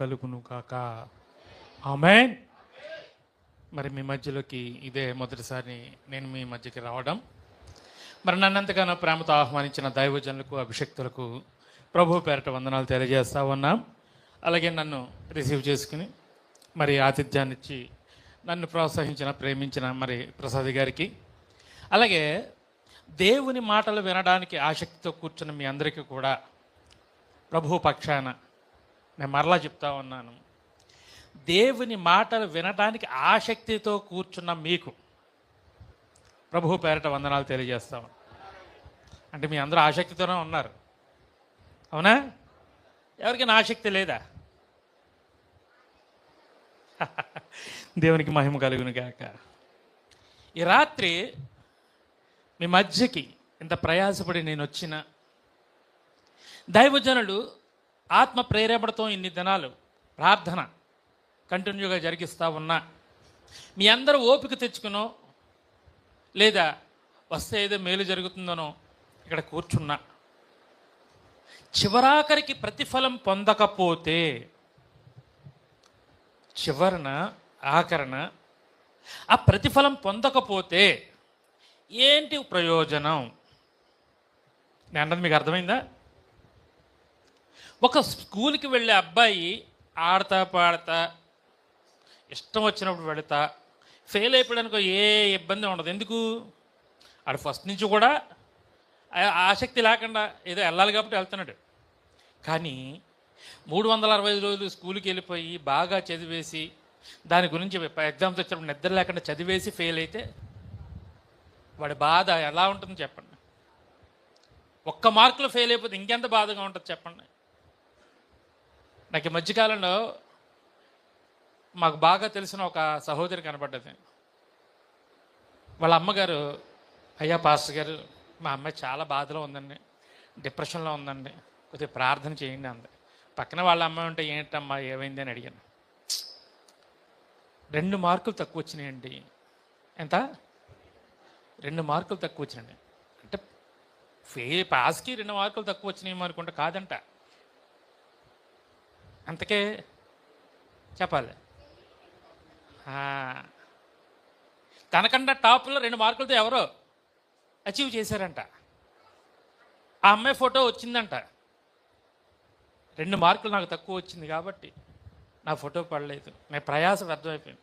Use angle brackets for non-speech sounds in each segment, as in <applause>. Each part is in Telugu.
కలుగును కాక ఆమెన్. మరి మీ మధ్యలోకి ఇదే మొదటిసారి నేను మీ మధ్యకి రావడం. మరి నన్నంతగానో ప్రేమతో ఆహ్వానించిన దైవజనులకు అభిషక్తులకు ప్రభు పేరట వందనాలు తెలియజేస్తా ఉన్నాం. అలాగే నన్ను రిసీవ్ చేసుకుని మరి ఆతిథ్యాన్ని ఇచ్చి నన్ను ప్రోత్సహించిన ప్రేమించిన మరి ప్రసాద్ గారికి. అలాగే దేవుని మాటలు వినడానికి ఆసక్తితో కూర్చున్న మీ అందరికీ కూడా ప్రభు పక్షాన నేను మరలా చెప్తా ఉన్నాను. దేవుని మాటలు వినడానికి ఆసక్తితో కూర్చున్న మీకు ప్రభు పేరట వందనాలు తెలియజేస్తాము అంటే మీ అందరూ ఆసక్తితోనే ఉన్నారు. అవునా? ఎవరికైనా ఆసక్తి లేదా? <laughs> దేవునికి మహిమ కలుగును గాక. ఈ రాత్రి మీ మధ్యకి ఇంత ప్రయాసపడి నేను వచ్చిన దైవజనులు ఆత్మ ప్రేరేపణతో ఇన్ని దినాలు ప్రార్థన కంటిన్యూగా జరిగిస్తూ ఉన్నా. మీ అందరూ ఓపిక తెచ్చుకునో లేదా వస్తే ఏదో మేలు జరుగుతుందనో ఇక్కడ కూర్చున్నా. చివరాఖరికి ప్రతిఫలం పొందకపోతే చివరన ఆకరణ ఆ ప్రతిఫలం పొందకపోతే ఏంటి ప్రయోజనం? నేను అన్నది మీకు అర్థమైందా? ఒక స్కూల్కి వెళ్ళే అబ్బాయి ఆడతా పాడతా ఇష్టం వచ్చినప్పుడు వెళతా ఫెయిల్ అయిపోవడానికి ఏ ఇబ్బంది ఉండదు. ఎందుకు? ఆడు ఫస్ట్ నుంచి కూడా ఆసక్తి లేకుండా ఏదో వెళ్ళాలి కాబట్టి వెళ్తున్నాడు. కానీ మూడు వందల అరవై ఐదు రోజులు స్కూల్కి వెళ్ళిపోయి బాగా చదివేసి దాని గురించి ఎగ్జామ్స్ వచ్చినప్పుడు నిద్ర లేకుండా చదివేసి ఫెయిల్ అయితే వాడి బాధ ఎలా ఉంటుంది చెప్పండి. ఒక్క మార్కులు ఫెయిల్ అయిపోతే ఇంకెంత బాధగా ఉంటుంది చెప్పండి. నాకు ఈ మధ్యకాలంలో మాకు బాగా తెలిసిన ఒక సహోదరి కనపడ్డది వాళ్ళ అమ్మగారు అయ్యా పాస్టర్ గారు మా అమ్మాయి చాలా బాధలో ఉందండి డిప్రెషన్లో ఉందండి కొద్దిగా ప్రార్థన చేయండి అంది. పక్కన వాళ్ళ అమ్మాయి ఉంటే ఏంటమ్మా ఏమైంది? అని అడిగాను. రెండు మార్కులు తక్కువ వచ్చినాయండి. ఎంత? రెండు మార్కులు తక్కువ వచ్చినాయండి. అంటే ఫే పాస్కి రెండు మార్కులు తక్కువ వచ్చినాయి అనుకుంటే కాదంట. అంతకే చెప్పాలి. ఆ. తనకన్నా టాప్లో రెండు మార్కులతో ఎవరో అచీవ్ చేశారంట. ఆ అమ్మాయి ఫోటో వచ్చిందంట. రెండు మార్కులు నాకు తక్కువ వచ్చింది కాబట్టి నా ఫోటో పడలేదు. నా ప్రయాస వ్యర్థమైపోయింది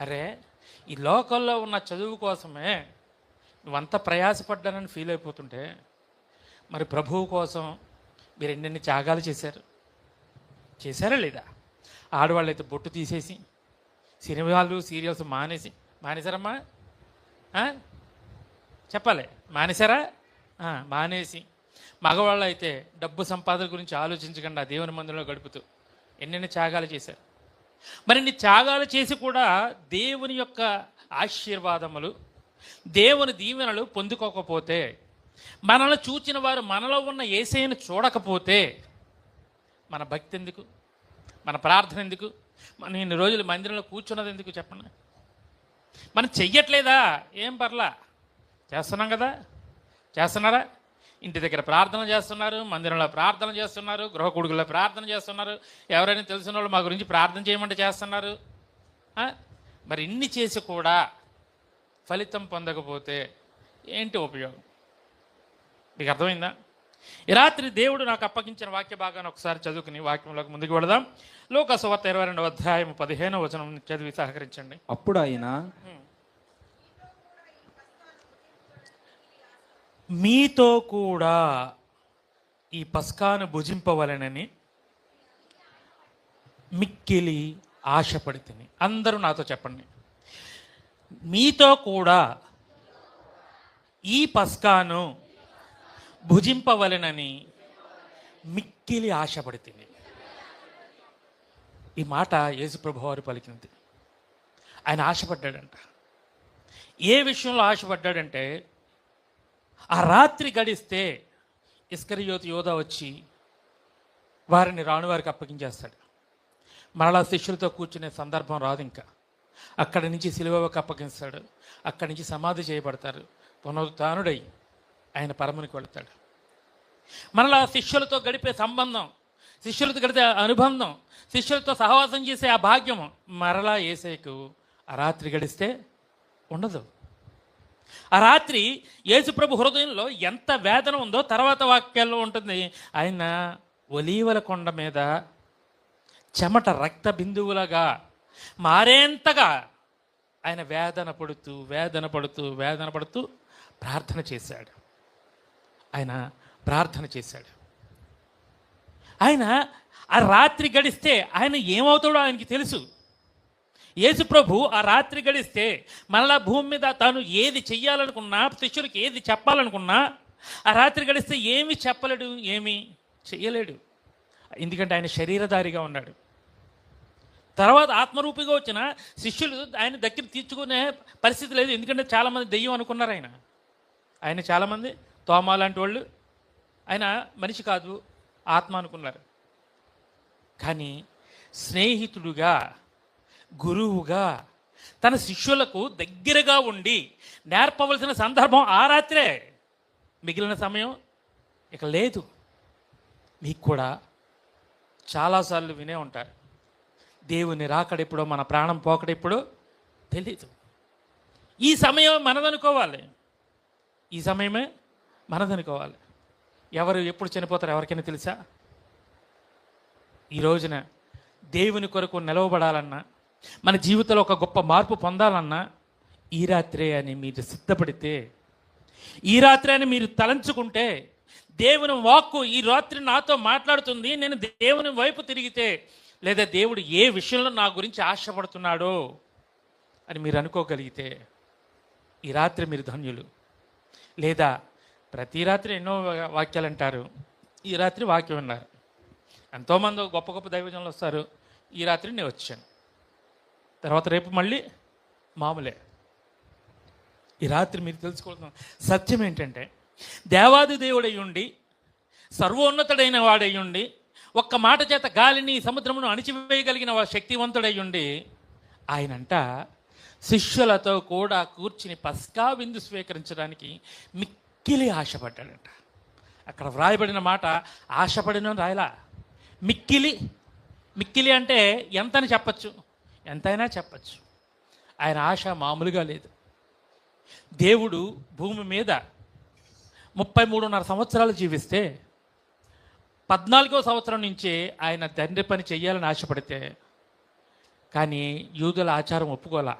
అరే ఈ లోకల్లో ఉన్న చదువు కోసమే నువ్వంత ప్రయాసపడ్డానని ఫీల్ అయిపోతుంటే మరి ప్రభువు కోసం మీరు ఎన్నెన్ని త్యాగాలు చేశారు? చేశారా లేదా? ఆడవాళ్ళు అయితే బొట్టు తీసేసి సినిమాలు సీరియల్స్ మానేసి మానేశారమ్మా చెప్పాలి. మానేశారా? మానేసి. మగవాళ్ళు అయితే డబ్బు సంపాదన గురించి ఆలోచించకుండా దేవుని మందిరంలో గడుపుతూ ఎన్నెన్ని త్యాగాలు చేశారు. మరి ఇన్ని త్యాగాలు చేసి కూడా దేవుని యొక్క ఆశీర్వాదములు దేవుని దీవెనలు పొందుకోకపోతే మనల్ని చూచిన వారు మనలో ఉన్న ఏసైను చూడకపోతే మన భక్తి ఎందుకు? మన ప్రార్థన ఎందుకు? మనం ఇన్ని రోజులు మందిరంలో కూర్చున్నది ఎందుకు చెప్పండి? మనం చెయ్యట్లేదా? ఏం పర్లా? చేస్తున్నాం కదా? చేస్తున్నారా? ఇంటి దగ్గర ప్రార్థన చేస్తున్నారు మందిరంలో ప్రార్థన చేస్తున్నారు గృహ కొడుకుల్లో ప్రార్థన చేస్తున్నారు. ఎవరైనా తెలిసిన వాళ్ళు మా గురించి ప్రార్థన చేయమంటే చేస్తున్నారు. మరి ఇన్ని చేసి కూడా ఫలితం పొందకపోతే ఏంటి ఉపయోగం? మీకు అర్థమైందా? ఈ రాత్రి దేవుడు నాకు అప్పగించిన వాక్య భాగాన్ని ఒకసారి చదువుకుని వాక్యంలోకి ముందుకు వెళదాం. లోక సువార్త ఇరవై రెండవ అధ్యాయం పదిహేనవ వచనం చదివి సహకరించండి. అప్పుడు ఆయన మీతో కూడా ఈ పస్కాను భుజింపవలనని మిక్కిలి ఆశపడితిని. అందరూ నాతో చెప్పండి. మీతో కూడా ఈ పస్కాను భుజింపవలనని మిక్కిలి ఆశపడుతుంది ఈ మాట యేసుప్రభు వారు పలికినది ఆయన ఆశపడ్డాడంట. ఏ విషయంలో ఆశపడ్డాడంటే ఆ రాత్రి గడిస్తే ఇస్కరియోతి యోధ వచ్చి వారిని రాణువారికి అప్పగించేస్తాడు. మరలా శిష్యులతో కూర్చునే సందర్భం రాదు ఇంకా. అక్కడి నుంచి సిలువకు అప్పగిస్తాడు. అక్కడి నుంచి సమాధి చేయబడతారు. పునరుత్డై ఆయన పరమునికి వెళతాడు. మరలా శిష్యులతో గడిపే సంబంధం శిష్యులతో గడిపే అనుబంధం శిష్యులతో సహవాసం చేసే ఆ భాగ్యం మరలా ఏసైకు ఆ రాత్రి గడిస్తే ఉండదు. ఆ రాత్రి యేసుప్రభు హృదయంలో ఎంత వేదన ఉందో తర్వాత వాక్యాల్లో ఉంటుంది. ఆయన ఒలీవల కొండ మీద చెమట రక్త బిందువులుగా మారేంతగా ఆయన వేదన పడుతూ వేదన పడుతూ వేదన పడుతూ ప్రార్థన చేశాడు. ఆయన ప్రార్థన చేశాడు. ఆయన ఆ రాత్రి గడిస్తే ఆయన ఏమవుతాడో ఆయనకి తెలుసు. యేసుప్రభు ఆ రాత్రి గడిస్తే మళ్ళా భూమి మీద తాను ఏది చెయ్యాలనుకున్నా శిష్యులకి ఏది చెప్పాలనుకున్నా ఆ రాత్రి గడిస్తే ఏమి చెప్పలేడు ఏమి చెయ్యలేడు. ఎందుకంటే ఆయన శరీరధారిగా ఉన్నాడు. తర్వాత ఆత్మరూపిగా వచ్చిన శిష్యులు ఆయన దగ్గర తీర్చుకునే పరిస్థితి లేదు. ఎందుకంటే చాలామంది దెయ్యం అనుకున్నారు ఆయన. ఆయన చాలామంది తోమా లాంటి వాళ్ళు. ఆయన మనిషి కాదు ఆత్మ అనుకున్నారు. కానీ స్నేహితుడుగా గురువుగా తన శిష్యులకు దగ్గరగా ఉండి నేర్పవలసిన సందర్భం ఆ రాత్రే. మిగిలిన సమయం ఇక లేదు. మీకు కూడా చాలాసార్లు వినే ఉంటారు. దేవుని రాకడెప్పుడో మన ప్రాణం పోకడెప్పుడో తెలీదు. ఈ సమయం మనదనుకోవాలి. ఈ సమయమే మనదనుకోవాలి. ఎవరు ఎప్పుడు చనిపోతారు ఎవరికైనా తెలుసా? ఈ రోజున దేవుని కొరకు నిలవబడాలన్నా మన జీవితంలో ఒక గొప్ప మార్పు పొందాలన్నా ఈ రాత్రే అని మీరు సిద్ధపడితే ఈ రాత్రి అని మీరు తలంచుకుంటే దేవుని వాక్కు ఈ రాత్రి నాతో మాట్లాడుతుంది నేను దేవుని వైపు తిరిగితే లేదా దేవుడు ఏ విషయంలో నా గురించి ఆశపడుతున్నాడో అని మీరు అనుకోగలిగితే ఈ రాత్రి మీరు ధన్యులు. లేదా ప్రతి రాత్రి ఎన్నో వాక్యాలు అంటారు. ఈ రాత్రి వాక్యం ఉన్నారు ఎంతోమంది గొప్ప గొప్ప దైవజనులు వస్తారు. ఈ రాత్రి నేను వచ్చాను. తర్వాత రేపు మళ్ళీ మామూలే. ఈ రాత్రి మీరు తెలుసుకోవడం సత్యం ఏంటంటే దేవాది దేవుడై ఉండి సర్వోన్నతుడైన వాడై ఉండి ఒక్క మాట చేత గాలిని సముద్రమును అణిచివేయగలిగిన వా- శక్తివంతుడై ఉండి ఆయనంట శిష్యులతో కూడా కూర్చుని పస్కా విందు స్వీకరించడానికి మిక్కిలి ఆశపడ్డాడంట. అక్కడ వ్రాయబడిన మాట ఆశపడిన రాయలా. మిక్కిలి మిక్కిలి అంటే ఎంతని చెప్పచ్చు? ఎంతైనా చెప్పచ్చు. ఆయన ఆశ మామూలుగా లేదు. దేవుడు భూమి మీద ముప్పై మూడున్నర సంవత్సరాలు జీవిస్తే పద్నాలుగో సంవత్సరం నుంచే ఆయన తండ్రి పని చేయాలని ఆశపడితే కానీ యూదుల ఆచారం ఒప్పుకోలా.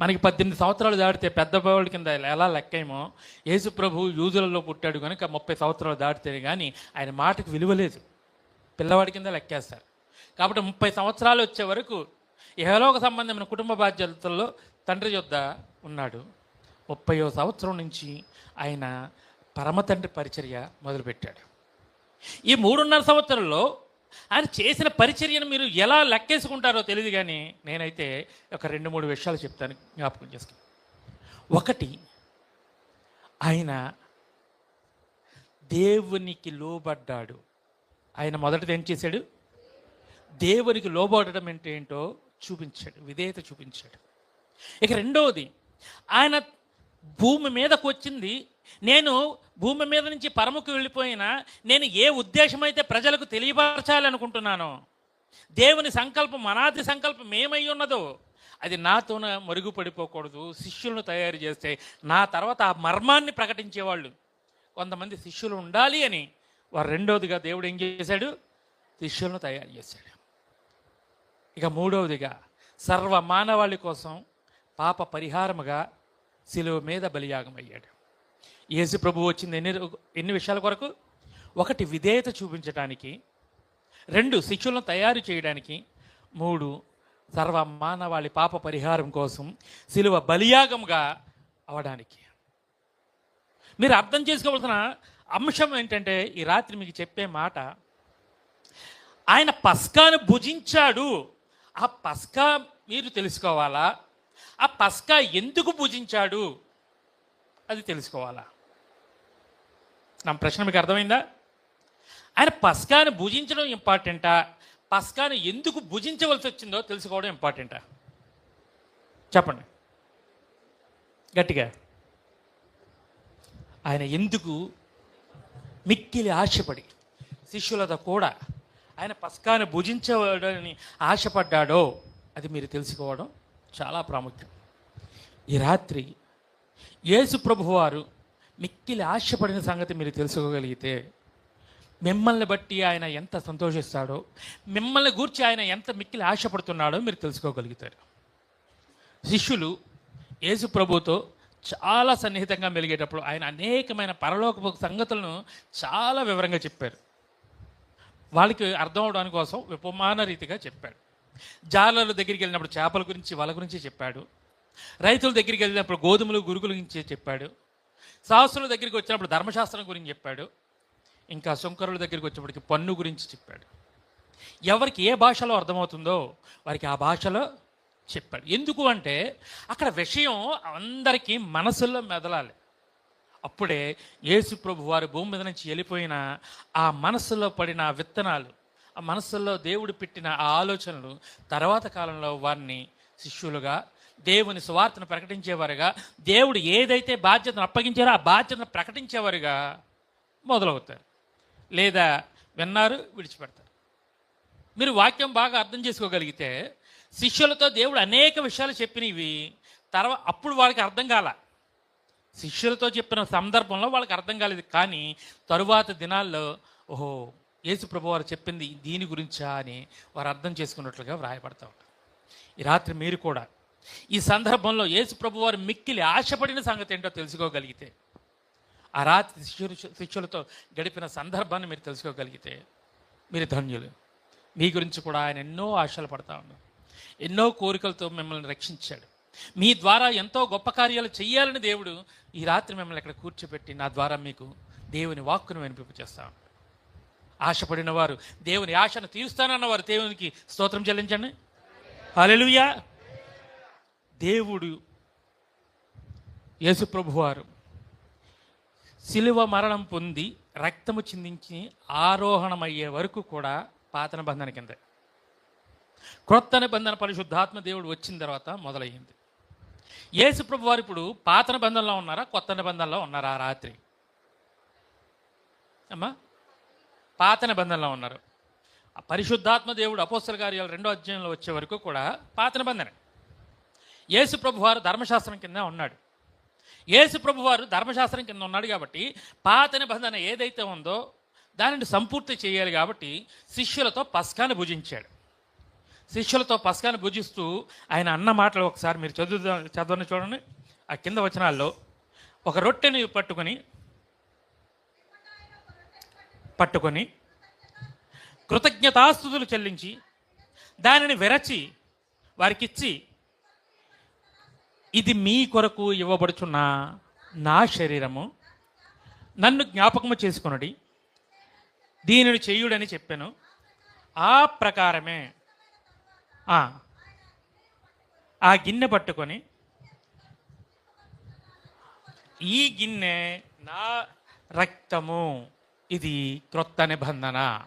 మనకి పద్దెనిమిది సంవత్సరాలు దాటితే పెద్ద బావుల కింద ఎలా లెక్కేమో? యేసు ప్రభు యూజులలో పుట్టాడు కనుక ముప్పై సంవత్సరాలు దాటితే కానీ ఆయన మాటకు విలువ లేదు. పిల్లవాడి కింద లెక్కేస్తారు. కాబట్టి ముప్పై సంవత్సరాలు వచ్చే వరకు ఏలోక సంబంధమైన కుటుంబ బాధ్యతల్లో తండ్రి యొద్ద ఉన్నాడు. ముప్పయో సంవత్సరం నుంచి ఆయన పరమతండ్రి పరిచర్య మొదలుపెట్టాడు. ఈ మూడున్నర సంవత్సరంలో ఆయన చేసిన పరిచర్యను మీరు ఎలా లెక్కేసుకుంటారో తెలియదు కానీ నేనైతే ఒక రెండు మూడు విషయాలు చెప్తాను జ్ఞాపకం చేసుకుని. ఒకటి ఆయన దేవునికి లోబడ్డాడు. ఆయన మొదటిది ఏం చేశాడు? దేవునికి లోబడడం అంటే ఏంటో చూపించాడు విధేయత చూపించాడు. ఇక రెండవది ఆయన భూమి మీదకు వచ్చింది నేను భూమి మీద నుంచి పరముకు వెళ్ళిపోయినా నేను ఏ ఉద్దేశమైతే ప్రజలకు తెలియపరచాలనుకుంటున్నానో దేవుని సంకల్పం అనాది సంకల్పం ఏమై ఉన్నదో అది నాతోన మరుగుపడిపోకూడదు శిష్యులను తయారు చేస్తే. నా తర్వాత ఆ మర్మాన్ని ప్రకటించేవాళ్ళు కొంతమంది శిష్యులు ఉండాలి అని. వారు రెండవదిగా దేవుడు ఏం చేశాడు? శిష్యులను తయారు చేశాడు. ఇక మూడవదిగా సర్వ మానవాళి కోసం పాప పరిహారముగా శిలువ మీద బలియాగం అయ్యాడు యేసు ప్రభు వచ్చింది ఎన్ని ఎన్ని విషయాల కొరకు? ఒకటి విధేయత చూపించడానికి రెండు శిష్యులను తయారు చేయడానికి మూడు సర్వ మానవాళి పాప పరిహారం కోసం శిలువ బలియాగంగా అవడానికి. మీరు అర్థం చేసుకోవాల్సిన అంశం ఏంటంటే ఈ రాత్రి మీకు చెప్పే మాట ఆయన పస్కాను భుజించాడు. ఆ పస్కా మీరు తెలుసుకోవాలా? ఆ పస్కా ఎందుకు భుజించాడు? అది తెలుసుకోవాలా? నా ప్రశ్న మీకు అర్థమైందా? ఆయన పస్కాను భుజించడం ఇంపార్టెంటా? పస్కాను ఎందుకు భుజించవలసి వచ్చిందో తెలుసుకోవడం ఇంపార్టెంటా? చెప్పండి. గట్టిగా. ఆయన ఎందుకు మిక్కిలి ఆశపడి శిష్యులతో కూడా ఆయన పస్కాను భుజించవడని ఆశపడ్డాడో అది మీరు తెలుసుకోవడం చాలా ప్రాముఖ్యం. ఈ రాత్రి యేసు ప్రభువారు మిక్కిలి ఆశపడిన సంగతి మీరు తెలుసుకోగలిగితే మిమ్మల్ని బట్టి ఆయన ఎంత సంతోషిస్తాడో మిమ్మల్ని గూర్చి ఆయన ఎంత మిక్కిలి ఆశపడుతున్నాడో మీరు తెలుసుకోగలుగుతారు. శిష్యులు యేసు ప్రభుతో చాలా సన్నిహితంగా మెలిగేటప్పుడు ఆయన అనేకమైన పరలోకపు సంగతులను చాలా వివరంగా చెప్పారు. వాళ్ళకి అర్థం అవడానికి కోసం ఉపమాన రీతిగా చెప్పాడు. జాలర్ల దగ్గరికి వెళ్ళినప్పుడు చేపల గురించి వాళ్ళ గురించి చెప్పాడు. రైతుల దగ్గరికి వెళ్ళినప్పుడు గోధుమలు గురుగుల గురించి చెప్పాడు. సాహసుల దగ్గరికి వచ్చినప్పుడు ధర్మశాస్త్రం గురించి చెప్పాడు. ఇంకా శంకరుల దగ్గరికి వచ్చినప్పటికి పన్ను గురించి చెప్పాడు. ఎవరికి ఏ భాషలో అర్థమవుతుందో వారికి ఆ భాషలో చెప్పాడు. ఎందుకు అంటే అక్కడ విషయం అందరికీ మనసుల్లో మెదలాలి. అప్పుడే యేసు ప్రభు వారి భూమి మీద నుంచి వెళ్ళిపోయిన ఆ మనసులో పడిన విత్తనాలు ఆ మనసుల్లో దేవుడు పెట్టిన ఆ ఆలోచనలు తర్వాత కాలంలో వారిని శిష్యులుగా దేవుని స్వార్థను ప్రకటించేవారుగా దేవుడు ఏదైతే బాధ్యతను అప్పగించారో ఆ బాధ్యతను ప్రకటించేవారుగా మొదలవుతారు. లేదా విన్నారు విడిచిపెడతారు. మీరు వాక్యం బాగా అర్థం చేసుకోగలిగితే శిష్యులతో దేవుడు అనేక విషయాలు చెప్పినవి తర్వాత అప్పుడు వాళ్ళకి అర్థం కాల. శిష్యులతో చెప్పిన సందర్భంలో వాళ్ళకి అర్థం కాలేదు. కానీ తరువాత దినాల్లో ఓహో యేసు ప్రభు వారు చెప్పింది దీని గురించా అని వారు అర్థం చేసుకున్నట్లుగా వ్రాయబడతా ఉంటారు. ఈ రాత్రి మీరు కూడా ఈ సందర్భంలో యేసు ప్రభు వారు మిక్కిలి ఆశపడిన సంగతి ఏంటో తెలుసుకోగలిగితే ఆ రాత్రి శిష్యులు శిష్యులతో గడిపిన సందర్భాన్ని మీరు తెలుసుకోగలిగితే మీరు ధన్యులు. మీ గురించి కూడా ఆయన ఎన్నో ఆశలు పడతా ఉన్నారు ఎన్నో కోరికలతో మిమ్మల్ని రక్షించాడు. మీ ద్వారా ఎంతో గొప్ప కార్యాలు చేయాలని దేవుడు ఈ రాత్రి మిమ్మల్ని ఇక్కడ కూర్చోబెట్టి నా ద్వారా మీకు దేవుని వాక్కును వినిపింపు చేస్తా ఆశపడిన వారు దేవుని ఆశను తీరుస్తానన్న వారు దేవునికి స్తోత్రం చెల్లించండి. హల్లెలూయా! దేవుడు యేసుప్రభు వారు శిలువ మరణం పొంది రక్తము చిందించి ఆరోహణమయ్యే వరకు కూడా పాత నిబంధన కింద. క్రొత్త నిబంధన పరిశుద్ధాత్మ దేవుడు వచ్చిన తర్వాత మొదలయ్యింది. యేసుప్రభు వారు ఇప్పుడు పాత నిబంధనలో ఉన్నారా కొత్త నిబంధనలో ఉన్నారా ఆ రాత్రి? అమ్మా పాత నిబంధనలో ఉన్నారు. ఆ పరిశుద్ధాత్మ దేవుడు అపోస్తల కార్యాలు రెండో అధ్యాయంలో వచ్చే వరకు కూడా పాత నిబంధన. యేసు ప్రభువారు ధర్మశాస్త్రం కింద ఉన్నాడు. యేసు ప్రభువారు ధర్మశాస్త్రం కింద ఉన్నాడు కాబట్టి పాత నిబంధన ఏదైతే ఉందో దానిని సంపూర్తి చేయాలి కాబట్టి శిష్యులతో పస్కాన్ని భుజించాడు. శిష్యులతో పస్కాన్ని భుజిస్తూ ఆయన అన్న మాటలు ఒకసారి మీరు చదువు చదవని చూడండి. ఆ కింద వచనాల్లో ఒక రొట్టెని పట్టుకొని పట్టుకొని కృతజ్ఞతాస్తుతులు చెల్లించి దానిని విరచి వారికిచ్చి ఇది మీ కొరకు ఇవ్వబడుచున్న నా శరీరము. నన్ను జ్ఞాపకము చేసుకునడి. దీనిని చేయుడని చెప్పాను. ఆ ప్రకారమే ఆ, ఆ గిన్నె పట్టుకొని ఈ గిన్నె నా రక్తము. ఇది క్రొత్త నిబంధన.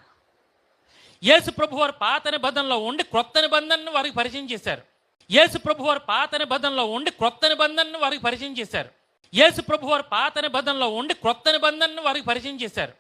యేసు ప్రభు వారు పాత నిబంధనలో ఉండి క్రొత్త నిబంధనను వారికి పరిచయం చేశారు. యేసు ప్రభు వారు పాత నిబంధనలో ఉండి క్రొత్త నిబంధనను వారికి పరిచయం చేశారు. యేసు ప్రభు వారు పాత నిబంధనలో ఉండి క్రొత్త నిబంధనను వారికి పరిచయం చేశారు.